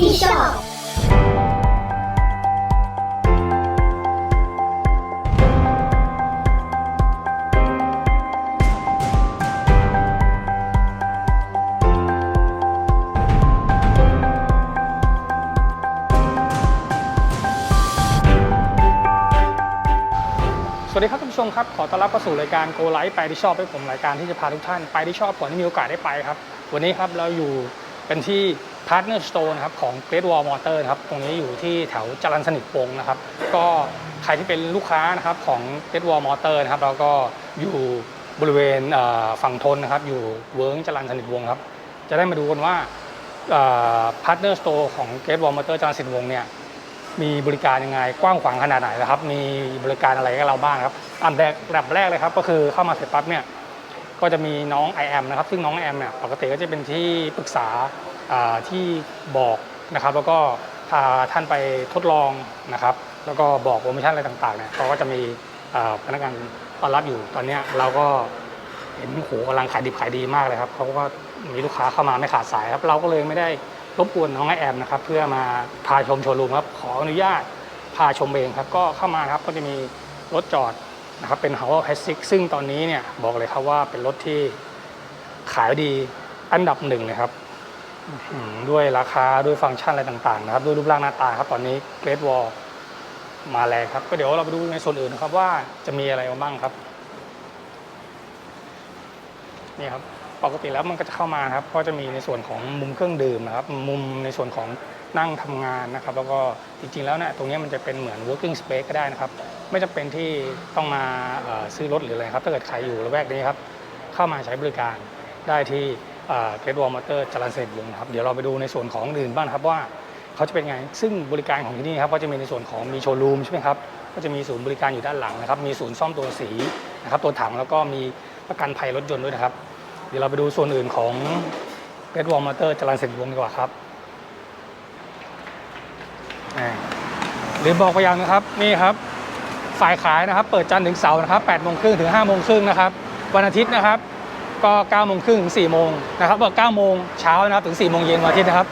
ที่ชอบ สวัสดีครับท่านผู้ชมครับ ขอต้อนรับเข้าสู่รายการ Go Live ไปที่ชอบให้ผมรายการที่จะพาทุกท่านไปที่ชอบก่อนที่มีโอกาสได้ไปครับ วันนี้ครับเราอยู่เป็นที่ Partner Store นะครับของ Great Wall Motor นะครับตรงนี้อยู่ที่แถวจรัญสนิทวงนะครับ ก็ใครที่เป็นลูกค้านะครับของ Great Wall Motor นะครับเราก็อยู่บริเวณฝั่งทนนะครับ อยู่เวิร์งจรัญสนิทวงครับ จะได้มาดูกันว่าพาร์ทเนอร์สโตร์ของ Great Wall Motor จรัญสนิทวงเนี่ยมีบริการยังไงกว้างขวางขนาดไหนนะครับ มีบริการอะไรให้เราบ้างครับ อันแรกระดับแรกเลยครับ ก็คือเข้ามาเสร็จปั๊บเนี่ย ก็จะมีน้อง i อ m นะครับซึ่งน้อง i อ m เนี่ยปกติก็จะเป็นที่ปรึกษาที่บอกนะครับ แล้วก็พาท่านไปทดลองนะครับ แล้วก็บอกโปรโมชั่นอะไรต่างๆเนี่ยเขาก็จะมีพนักงานต้อนรับอยู่ตอนนี้เราก็เห็นโหกำลังขายดิบขายดีมากเลยครับเขาก็มีลูกค้าเข้ามาไม่ขาดสายครับ เราก็เลยไม่ได้รบกวนน้องไอแอมนะครับเพื่อมาพาชมโชว์รูมครับขออนุญาตพาชมเองครับก็เข้ามาครับก็จะมีรถจอด นะครับเป็น h o w แ r ซิกซึ่งตอนนี้เนี่ยบอกเลยครับว่าเป็นรถที่ขายดีอันดับหนึ่งเลยครับด้วยราคาด้วยฟังก์ชันอะไรต่างๆนะครับด้วยรูปร่างหน้าตาครับตอนนี้เกรดวอลมาแรงครับ ก็เดี๋ยวเราไปดูในส่วนอื่นนะครับว่าจะมีอะไรบ้างครับ นี่ครับ ปกติแล้วมันก็จะเข้ามาครับก็จะมีในส่วนของมุมเครื่องดื่มนะครับ มุมในส่วนของนั่งทำงานนะครับ แล้วก็จริงๆแล้วเนี่ยตรงนี้มันจะเป็นเหมือน working space ก็ได้นะครับ ไม่จำเป็นที่ต้องมาซื้อรถหรืออะไรครับ ถ้าเกิดใครอยู่ละแวกนี้ครับ เข้ามาใช้บริการได้ที่เกรดวอลมอเตอร์จรัญสนิทวงครับเดี๋ยวเราไปดูในส่วนของอื่นบ้างครับว่าเขาจะเป็นไง ซึ่งบริการของที่นี่ครับก็จะมีในส่วนของมีโชว์รูมใช่ไหมครับก็จะมีศูนย์บริการอยู่ด้านหลังนะครับ มีศูนย์ซ่อมตัวสีนะครับตัวถังแล้วก็มีประกันภัยรถยนต์ด้วยนะครับ ดี๋ยวเราไปดูส่วนอื่นของเ e ดวอลมอเตอร์จรัญสินวงดีกว่าครับอ่าลืมบอกไปอย่างนะครับนี่ครับฝ่ายขายนะครับ เปิดจันทร์ถึงเสาร์นะครับ8โมงครึ่งถึง5โมงครึ่งนะครับ วันอาทิตย์นะครับ ก็9โมงครึ่งถึง4โมงนะครับบอก9โมงเช้านะครับถึง4โมงเย็นวันอาทิตย์นะครับ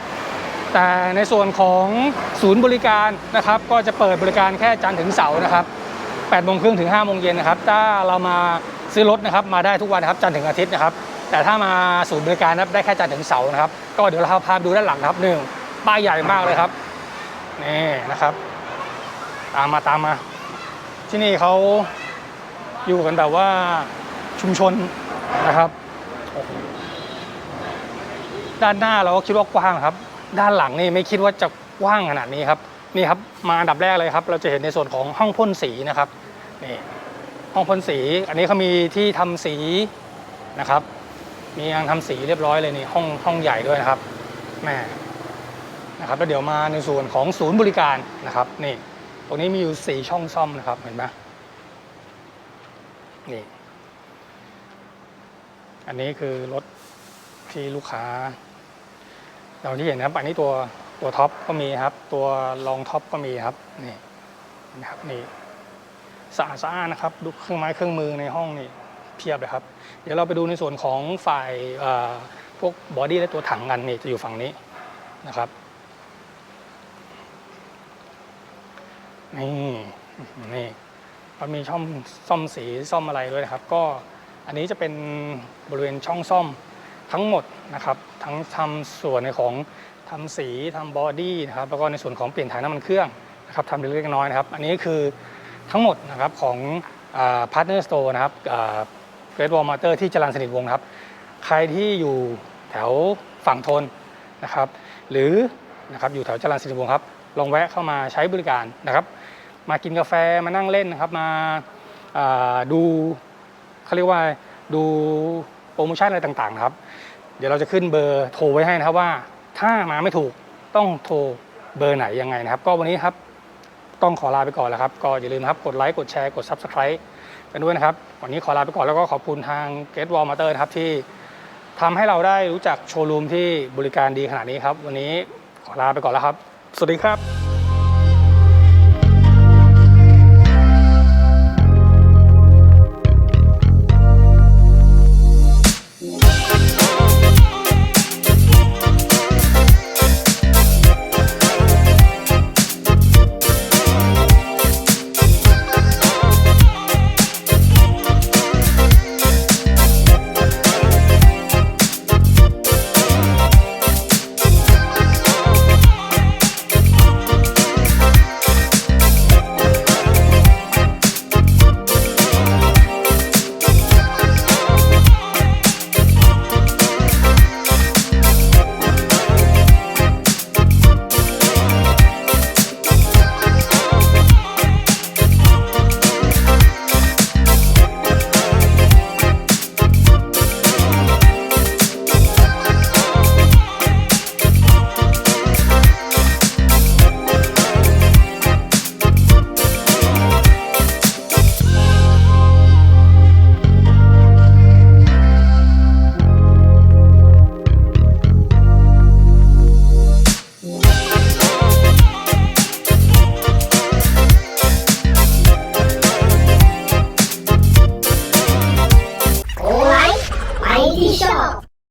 แต่ในส่วนของศูนย์บริการนะครับ ก็จะเปิดบริการแค่จันทร์ถึงเสาร์นะครับ8โมงครึ่งถึง5โมงเย็นนะครับ ถ้าเรามาซื้อรถนะครับ มาได้ทุกวันนะครับ จันทร์ถึงอาทิตย์นะครับ แต่ถ้ามาศูนย์บริการนะครับได้แค่จันทร์ถึงเสาร์นะครับ ก็เดี๋ยวเราพาดูด้านหลังนะครับหนึ่งป้ายใหญ่มากเลยครับนี่นะครับ ตามมาตามมา ที่นี่เขาอยู่กันแบบว่าชุมชนนะครับ ด้านหน้าเราก็คิดว่ากว้างครับ ด้านหลังนี่ไม่คิดว่าจะกว้างขนาดนี้ครับนี่ครับมาอันดับแรกเลยครับ เราจะเห็นในส่วนของห้องพ่นสีนะครับนี่ห้องพ่นสี อันนี้เขามีที่ทำสีนะครับ มีงานทำสีเรียบร้อยเลยนี่ห้องห้องใหญ่ด้วยนะครับแม่นะครับแล้วเดี๋ยวมาในส่วนของศูนย์บริการนะครับนี่ตรงนี้มีอยู่สี่ช่องซ่อมนะครับเห็นไหมนี่อันนี้คือรถที่ลูกค้าเราที่เห็นนะครับ อันนี้ตัวตัวท็อปก็มีครับ ตัวรองท็อปก็มีครับนี่นะครับนี่สะอาดสะอาดนะครับดูเครื่องไม้เครื่องมือในห้องนี่ เพียบเลยครับ เดี๋ยวเราไปดูในส่วนของฝ่ายพวกบอดี้และตัวถังกันนี่จะอยู่ฝั่งนี้นะครับนี่นี่มันมีช่องซ่อมสีซ่อมอะไรด้วยนะครับ ก็อันนี้จะเป็นบริเวณช่องซ่อมทั้งหมดนะครับ ทั้งทำส่วนในของทำสีทำบอดี้นะครับแล้วก็ในส่วนของเปลี่ยนถ่ายน้ำมันเครื่องนะครับทำเล็กๆน้อยๆนะครับ อันนี้คือทั้งหมดนะครับของพาร์ทเนอร์สโตร์นะครับ เกรดวอลมาเตอร์ที่จรัญสนิทวงครับ ใครที่อยู่แถวฝั่งทนนะครับ หรือนะครับอยู่แถวจรัญสนิทวงครับ ลองแวะเข้ามาใช้บริการนะครับ มากินกาแฟมานั่งเล่นนะครับมาาดูเขาเรียกว่าดูโปรโมชั่นอะไรต่างๆครับ เดี๋ยวเราจะขึ้นเบอร์โทรไว้ให้นะครับว่า ถ้ามาไม่ถูกต้องโทรเบอร์ไหนยังไงนะครับ ก็วันนี้ครับต้องขอลาไปก่อนแล้วครับ ก็อย่าลืมครับกดไลค์กดแชร์กด Subscribe กันด้วยนะครับ วันนี้ขอลาไปก่อนแล้วก็ขอบคุณทาง Get Wall Motor นะครับที่ทำให้เราได้รู้จักโชว์รูมที่บริการดีขนาดนี้ครับ วันนี้ขอลาไปก่อนแล้วครับ สวัสดีครับ